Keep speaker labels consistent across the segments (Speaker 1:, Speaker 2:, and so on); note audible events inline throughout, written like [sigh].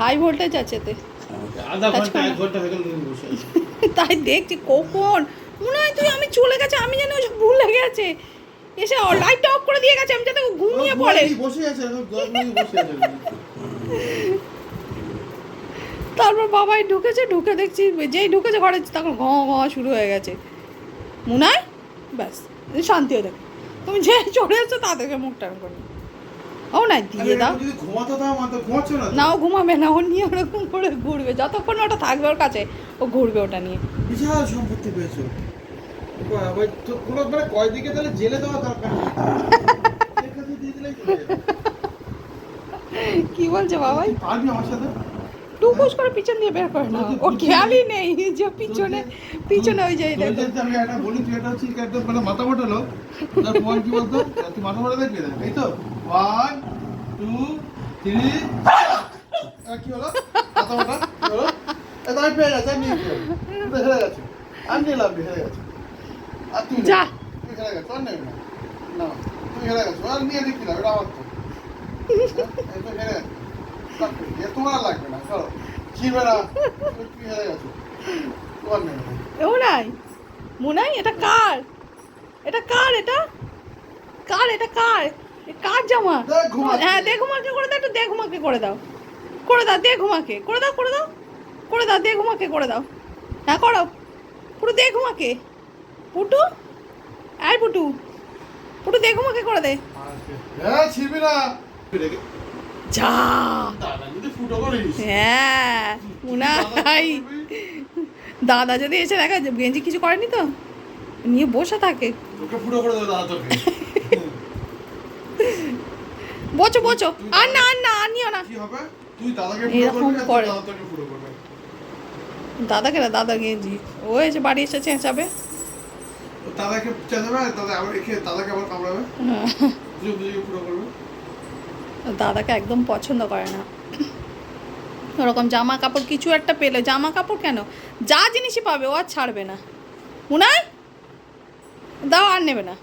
Speaker 1: High voltage আছে
Speaker 2: আছো। [laughs]
Speaker 1: তাই দেখছি কখন? মনে হয় তুই আমি চলে গেছে আমি জানি ওসব ভুলে গেছে। এসে লাইটটা অফ করে দিয়ে গেছে আমি যাতে ঘুমিয়ে পড়ে।
Speaker 2: বসে আছে বসে আছে। [laughs]
Speaker 1: তারপর বাবাই ঢুকেছে ঢুকে দেখছি যেই ঢুকেছে ঘরে তখন ঘ ঘ শুরু হয়ে গেছে। মুনাই? ব্যাস শান্তি হয়ে দেখো তুমি যে চলে এসছো তাদেরকে মুখ টান করে ও না দিয়ে দাও।
Speaker 2: না
Speaker 1: ও ঘুমাবে না ও নিয়ে ওরকম করে ঘুরবে। যতক্ষণ ওটা থাকবে ওর কাছে ও ঘুরবে ওটা নিয়ে।
Speaker 2: বিশাল সম্পত্তি পেয়েছ। মানে তাহলে জেলে দেওয়া দরকার। [laughs]
Speaker 1: কি বলছে বাবাই?
Speaker 2: পারবি আমার সাথে?
Speaker 1: টুকুস করে পিছন দিয়ে বের করে না ওর খেয়ালই নেই যে পিছনে পিছনে ওই যে এই দেখো।
Speaker 2: আমি একটা বলি তুই এটা হচ্ছিস কি একদম মানে মাথা মোটা লোক তার পয়েন্ট কি বলতো? তুই মাথা মোটা দেখবি না এই তো। ওয়ান টু থ্রি কি হলো? মাথা মোটা হলো? এ আমি পেয়ে গেছি। আমি হেরে গেছো। আমি নিলাম হেরে গেছো। আর তুই
Speaker 1: যা।
Speaker 2: তুই হেরে গেছো আর নেবে না তুই হেরে গেছো আর নিয়ে দেখি না এটা আমার তো। হ্যাঁ, তো হেরে গেছো লাগবে, এ তোমার লাগবে না চলো। না গেছো? তোমার
Speaker 1: ও এটা কার? এটা কার এটা? কার এটা কার? জামা? হ্যাঁ দে ঘুমাকে করে দাও একটু দে ঘুমাকে করে দাও। করে দাও দে ঘুমাকে করে দাও করে দাও। করে দাও দে ঘুমাকে করে দাও। হ্যাঁ করো। পুরো দে ঘুমাকে। পুটু? আয় পুটু পুটু দে ঘুমাকে করে দে।
Speaker 2: না।
Speaker 1: যা। হ্যাঁ মুনাই দাদা যদি এসে দেখা গেঞ্জি কিছু করেনি তো নিয়ে বসে থাকে। বোচো বোচো আর না আর না আর নিও না।
Speaker 2: কি হবে তুই দাদাকে
Speaker 1: এরকম করে। দাদাকে না দাদা গেঞ্জি। ও এসে বাড়ি এসে চেঁচাবে।
Speaker 2: তো দাদাকে চেঁচাবে দাদা আবার রেখে দাদাকে আবার কামড়াবে।
Speaker 1: হ্যাঁ,
Speaker 2: ফুটো করবে।
Speaker 1: দাদাকে একদম পছন্দ করে না। ওরকম জামা কাপড় কিছু একটা পেলে জামা কাপড় কেন? যা জিনিসই পাবে ও আর ছাড়বে না। মুনাই দাও আর নেবে না।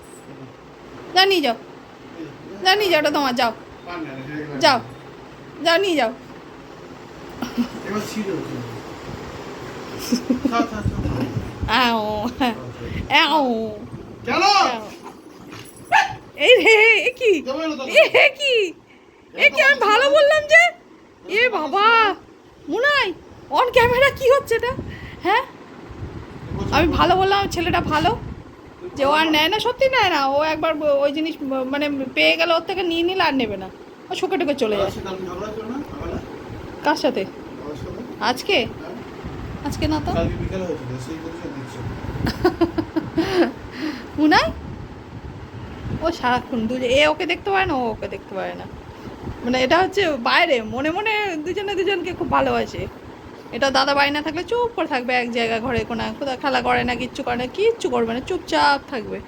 Speaker 1: যা নিয়ে যাও। যা নিয়ে যাও ওটা তোমার যাও। যাও। যাও নিয়ে যাও। আও [laughs]
Speaker 2: কেন?
Speaker 1: এই রে কি? এ আমি ভালো বললাম যে, এ বাবা, মুনাই অন ক্যামেরা কি হচ্ছে এটা? হ্যাঁ? আমি ভালো বললাম, ছেলেটা ভালো। যে ও আর নেয় না, সত্যি নেয় না। ও একবার ওই জিনিস মানে পেয়ে গেলে ওর থেকে নিয়ে নিলে আর নেবে না। ও শোকে টোকে চলে যায়।
Speaker 2: কার সাথে?
Speaker 1: আজকে? আজকে না তো। মুনাই? ও সারাক্ষণ দুজন এ ওকে দেখতে পারে না, ও ওকে দেখতে পারে না। মানে এটা হচ্ছে বাইরে, মনে মনে দুজনে দুজনকে খুব ভালোবাসে। এটা দাদা বাড়ি না থাকলে চুপ করে থাকবে এক জায়গায় ঘরে, কোনো কোথাও খেলা করে না, কিচ্ছু করে না, কিচ্ছু করবে না, চুপচাপ থাকবে?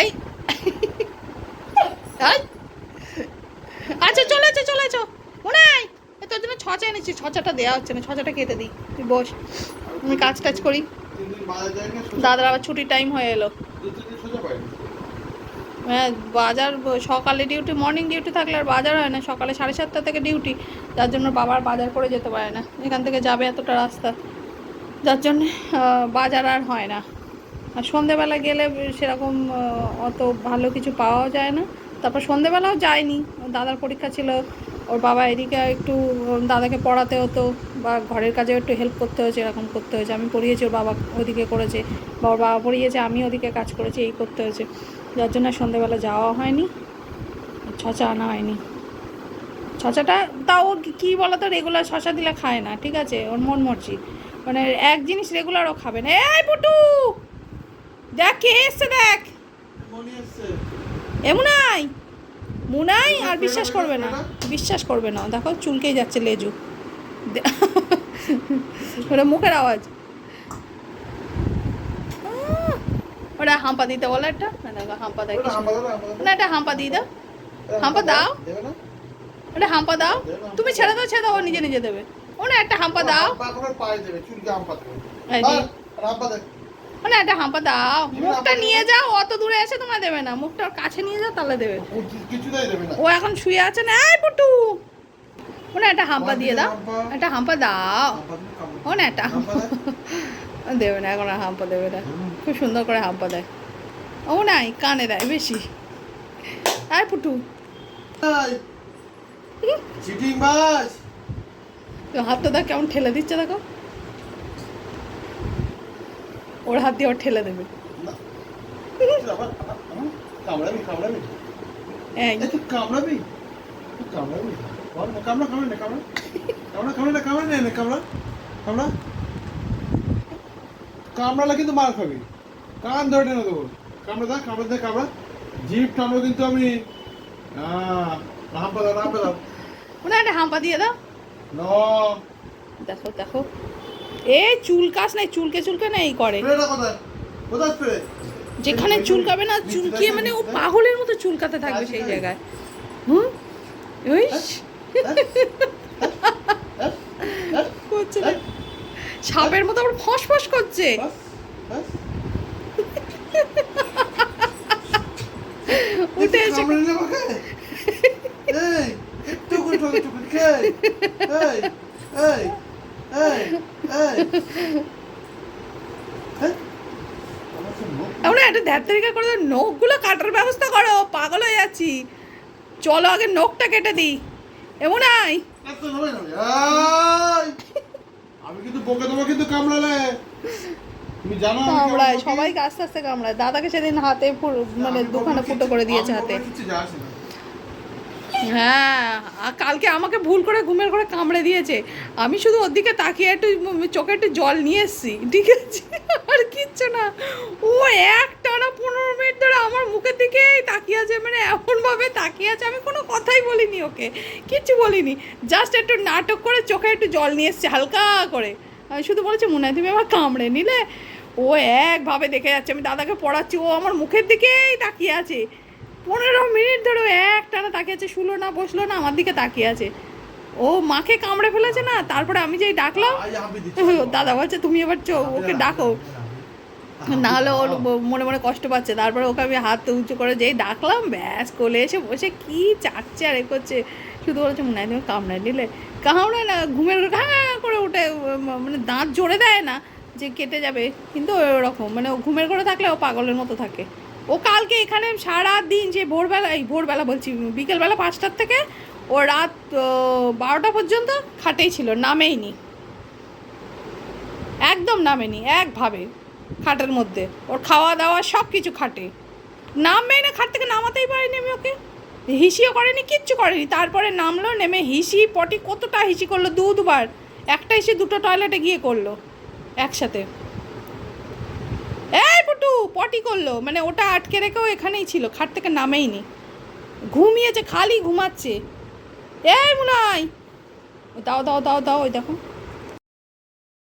Speaker 1: এই আচ্ছা চলে আছো চলে আছো মনে হয়? ছচা এনেছি, ছচাটা দেওয়া হচ্ছে না, ছচাটা কেটে দিই। তুই বস, আমি কাজ টাজ করি। দাদার আবার ছুটির টাইম হয়ে এলো। হ্যাঁ বাজার, সকালে ডিউটি মর্নিং ডিউটি থাকলে আর বাজার হয় না, সকালে সাড়ে সাতটা থেকে ডিউটি যার জন্য বাবার বাজার করে যেতে পারে না। এখান থেকে যাবে এতটা রাস্তা। যার জন্য বাজার আর হয় না। আর সন্ধেবেলা গেলে সেরকম অত ভালো কিছু পাওয়াও যায় না। তারপর সন্ধেবেলাও যায়নি দাদার পরীক্ষা ছিল ওর বাবা এদিকে একটু দাদাকে পড়াতে হতো বা ঘরের কাজে একটু হেল্প করতে হয়েছে এরকম করতে হয়েছে। আমি পড়িয়েছি ওর বাবা ওদিকে করেছে বা ওর বাবা পড়িয়েছে আমি ওদিকে কাজ করেছি এই করতে হয়েছে। যার জন্য সন্ধেবেলা যাওয়া হয়নি ছচা আনা হয়নি। ছচাটা তাও কি- কি বলতো রেগুলার শশা দিলে খায় না ঠিক আছে? ওর মন মর্জি। মানে এক জিনিস রেগুলারও খাবে না। এই পুটু দেখ কে এসছে দেখ।
Speaker 2: এমন এসছে।
Speaker 1: মুনাই আর বিশ্বাস করবে না। বিশ্বাস করবে না। দেখো চুলকেই যাচ্ছে লেজু। ওটা মুখের আওয়াজ। ওটা হাম্পা দিতে বলো একটা। না দেখো হাম্পা দেয় না এটা হাম্পা দিয়ে দাও। হাম্পা দাও। ওটা হাম্পা দাও। তুমি ছেড়ে দাও ছেড়ে দাও নিজে নিজে দেবে। ও না একটা হাম্পা দাও। না একটা হাম্পা দাও। মুখটা নিয়ে যাও অত দূরে এসে তোমার দেবে না। মুখটা ওর কাছে নিয়ে যাও তাহলে দেবে।
Speaker 2: ও
Speaker 1: এখন শুয়ে আছে না এই পুটু ও না একটা হাম্পা দিয়ে দাও। একটা হাম্পা দাও। ও না একটা। দেবে না এখন হাম্পা দেবে না। খুব সুন্দর করে হাম্পা দেয়। ও নাই কানে দেয় বেশি। আয় পুটু তো হাতটা দেখ কেমন ঠেলে দিচ্ছে দেখো। ওর হাত দিয়ে ওর ঠেলে দেবে?
Speaker 2: কামড়া, কামড়া কামড়া। কামড়া, কামড়া কামড়া কামড়া। কামড়া। কামড়ালে কিন্তু মার খাবি। কান ধরে টেনে দেবো। কামড়া দা কামড়া দে কামড়া। জিপ টানবো কিন্তু আমি আহ, রাম্পা দাও রাম্পা দাও
Speaker 1: একটা হাম্পা দিয়ে দাও।
Speaker 2: ন।
Speaker 1: দেখো দেখো। এ চুলকাস নাই চুলকে চুলকে না এই করে। যেখানে চুলকাবে না চুলকিয়ে মানে ও পাগলের মতো চুলকাতে থাকবে সেই জায়গায়। হুম? ওই করছে সাপের মতো আবার ফস ফস। করছে উঠে এসে
Speaker 2: একটু এই এই। [laughs] আমার
Speaker 1: একটা ধ্যাত তরিকা করে নখগুলো কাটার ব্যবস্থা করো পাগল হয়ে যাচ্ছি। চলো আগে নখটা কেটে দিই। এমন আই!
Speaker 2: আমি কিন্তু বকে দেবো কিন্তু কামড়ালে। তুমি জানো
Speaker 1: কামড়ায় সবাইকে আস্তে আস্তে কামড়ায়। দাদাকে সেদিন হাতে মানে দুখানা ফুটো করে দিয়েছে হাতে
Speaker 2: বকলে কিচ্ছু যায় আসে না।
Speaker 1: হ্যাঁ কালকে আমাকে ভুল করে ঘুমের করে কামড়ে দিয়েছে। আমি শুধু ওর দিকে তাকিয়ে একটু চোখে একটু জল নিয়ে এসছি, ঠিক আছে? আর কিচ্ছু না। ও এক টানা পনেরো মিনিট ধরে আমার মুখের দিকেই তাকিয়ে আছে মানে এমনভাবে তাকিয়ে আছে, আমি কোনো কথাই বলিনি ওকে, কিচ্ছু বলিনি। জাস্ট একটু নাটক করে চোখে একটু জল নিয়ে এসছে, হালকা করে। আমি শুধু বলেছি মনে হয় তুমি আমার কামড়ে নিলে? ও একভাবে দেখে যাচ্ছে, আমি দাদাকে পড়াচ্ছি, ও আমার মুখের দিকেই তাকিয়ে আছে। পনেরো মিনিট ধরে ও এক টানা তাকিয়ে আছে শুলো না বসল না আমার দিকে তাকিয়ে আছে। ও মাকে কামড়ে ফেলেছে না? তারপরে আমি যেই ডাকলাম। [laughs] দাদা বলছে তুমি এবার চো ওকে ডাকো। না হলে ওর মনে মনে কষ্ট পাচ্ছে। তারপরে ওকে আমি হাত উঁচু করে যেই ডাকলাম ব্যাস কোলে এসে বসে কি চাচ্ছে আর এ করছে। শুধু বলছে মনে হয় তুমি কামড়ায় নিলে। কামড়ায় না ঘুমের ঘরে হ্যাঁ করে উঠে মানে দাঁত জোরে দেয় না যে কেটে যাবে। কিন্তু ওরকম মানে ও ঘুমের ঘরে থাকলে ও পাগলের মতো থাকে। ও কালকে এখানে সারা দিন যে ভোরবেলা, এই ভোরবেলা বলছি, বিকেলবেলা পাঁচটার থেকে ও রাত বারোটা পর্যন্ত খাটেই ছিল, নামেইনি। একদম নামেনি, একভাবে খাটের মধ্যে। ওর খাওয়া দাওয়া সব কিছু খাটে। নামবেই না খাট থেকে নামাতেই পারিনি আমি ওকে। হিসিও করেনি, কিচ্ছু করেনি। তারপরে নামলো, নেমে হিসি পটি কতটা হিসি করল দু দুবার একটা হিসি দুটো টয়লেটে গিয়ে করল, একসাথে। পুটু করল। মানে ওটা আটকে রেখেও এখানেই ছিল, খাট থেকে নামেই নি ঘুমিয়েছে, খালি ঘুমাচ্ছে। এই মনে হয় দাও দাও দাও দাও, ওই দেখো।